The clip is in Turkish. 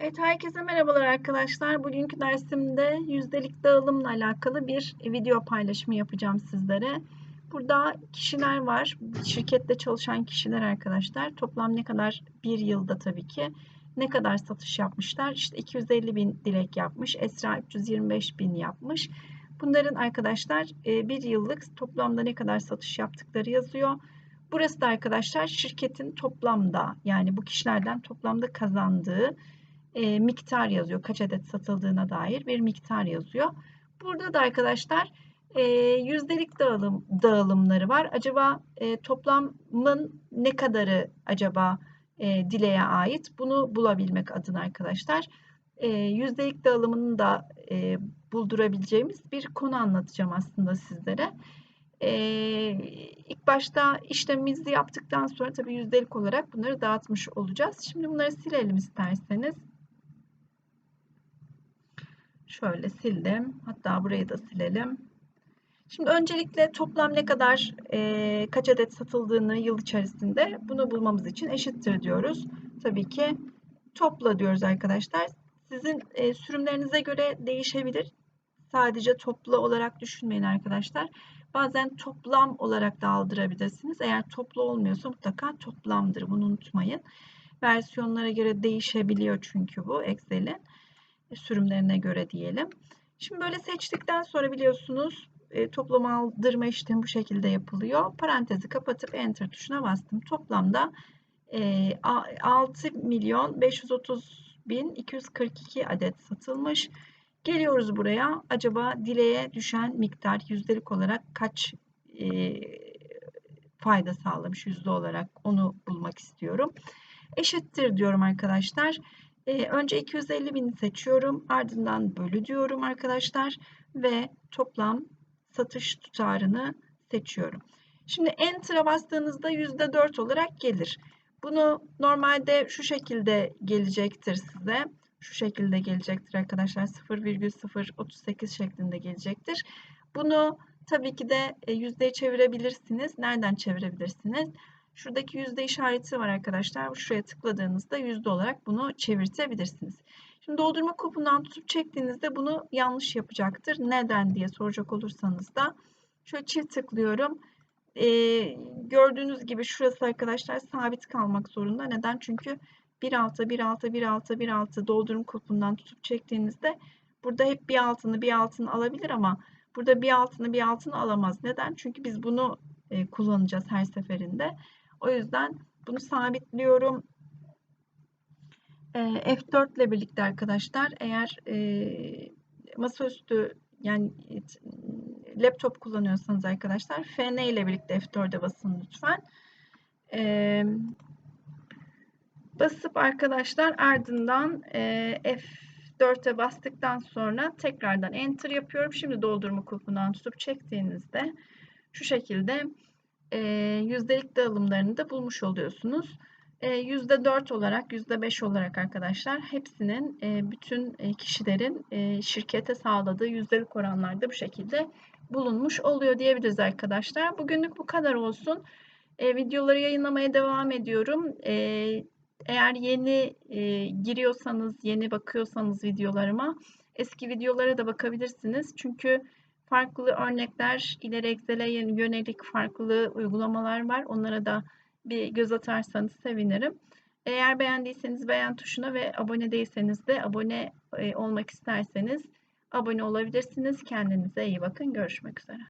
Evet, herkese merhabalar arkadaşlar. Bugünkü dersimde yüzdelik dağılımla alakalı bir video paylaşımı yapacağım sizlere. Burada kişiler var. Şirkette çalışan kişiler arkadaşlar. Toplam ne kadar bir yılda tabii ki ne kadar satış yapmışlar? İşte 250 bin dilek yapmış. Esra 325 bin yapmış. Bunların arkadaşlar e, bir yıllık toplamda ne kadar satış yaptıkları yazıyor. Burası da arkadaşlar şirketin toplamda yani bu kişilerden toplamda kazandığı e, miktar yazıyor. Kaç adet satıldığına dair bir miktar yazıyor. Burada da arkadaşlar e, yüzdelik dağılım dağılımları var. Acaba e, toplamın ne kadarı acaba e, dileğe ait? Bunu bulabilmek adına arkadaşlar e, yüzdelik dağılımını da e, buldurabileceğimiz bir konu anlatacağım aslında sizlere. E, ilk başta işlemimizi yaptıktan sonra tabii yüzdelik olarak bunları dağıtmış olacağız. Şimdi bunları silelim isterseniz. Şöyle sildim. Hatta burayı da silelim. Şimdi öncelikle toplam ne kadar e, kaç adet satıldığını yıl içerisinde bunu bulmamız için eşittir diyoruz. Tabii ki topla diyoruz arkadaşlar. Sizin e, sürümlerinize göre değişebilir. Sadece toplu olarak düşünmeyin arkadaşlar. Bazen toplam olarak da aldırabilirsiniz. Eğer toplu olmuyorsa mutlaka toplamdır. Bunu unutmayın. Versiyonlara göre değişebiliyor çünkü bu Excel'in sürümlerine göre diyelim. Şimdi böyle seçtikten sonra biliyorsunuz e, toplama aldırma işlemi bu şekilde yapılıyor. Parantezi kapatıp enter tuşuna bastım. Toplamda e, 6 milyon 530 bin 242 adet satılmış. Geliyoruz buraya. Acaba dileğe düşen miktar yüzdelik olarak kaç e, fayda sağlamış yüzde olarak onu bulmak istiyorum. Eşittir diyorum arkadaşlar. Ee, önce 250 bini seçiyorum. Ardından bölü diyorum arkadaşlar. Ve toplam satış tutarını seçiyorum. Şimdi Enter'a bastığınızda %4 olarak gelir. Bunu normalde şu şekilde gelecektir size. Şu şekilde gelecektir arkadaşlar. 0,038 şeklinde gelecektir. Bunu tabii ki de e, yüzdeye çevirebilirsiniz. Nereden çevirebilirsiniz? Şuradaki yüzde işareti var arkadaşlar. Şuraya tıkladığınızda yüzde olarak bunu çevirtebilirsiniz. Şimdi doldurma kupundan tutup çektiğinizde bunu yanlış yapacaktır. Neden diye soracak olursanız da şöyle çift tıklıyorum. Ee, gördüğünüz gibi şurası arkadaşlar sabit kalmak zorunda. Neden? Çünkü 1.6, 1.6, 1.6, 1.6 doldurum kupundan tutup çektiğinizde burada hep bir altını bir altını alabilir ama burada bir altını bir altını alamaz. Neden? Çünkü biz bunu e, kullanacağız her seferinde. O yüzden bunu sabitliyorum. F4 ile birlikte arkadaşlar eğer e, masaüstü yani laptop kullanıyorsanız arkadaşlar FN ile birlikte F4'e basın lütfen. E, basıp arkadaşlar ardından e, F4'e bastıktan sonra tekrardan Enter yapıyorum. Şimdi doldurma kulpundan tutup çektiğinizde şu şekilde e, yüzdelik dağılımlarını da bulmuş oluyorsunuz. E, %4 olarak, %5 olarak arkadaşlar hepsinin e, bütün kişilerin e, şirkete sağladığı yüzdelik oranlarda bu şekilde bulunmuş oluyor diyebiliriz arkadaşlar. Bugünlük bu kadar olsun. E, videoları yayınlamaya devam ediyorum. E, eğer yeni e, giriyorsanız, yeni bakıyorsanız videolarıma eski videolara da bakabilirsiniz. Çünkü farklı örnekler, ileri Excel'e yönelik farklı uygulamalar var. Onlara da bir göz atarsanız sevinirim. Eğer beğendiyseniz beğen tuşuna ve abone değilseniz de abone e, olmak isterseniz abone olabilirsiniz. Kendinize iyi bakın. Görüşmek üzere.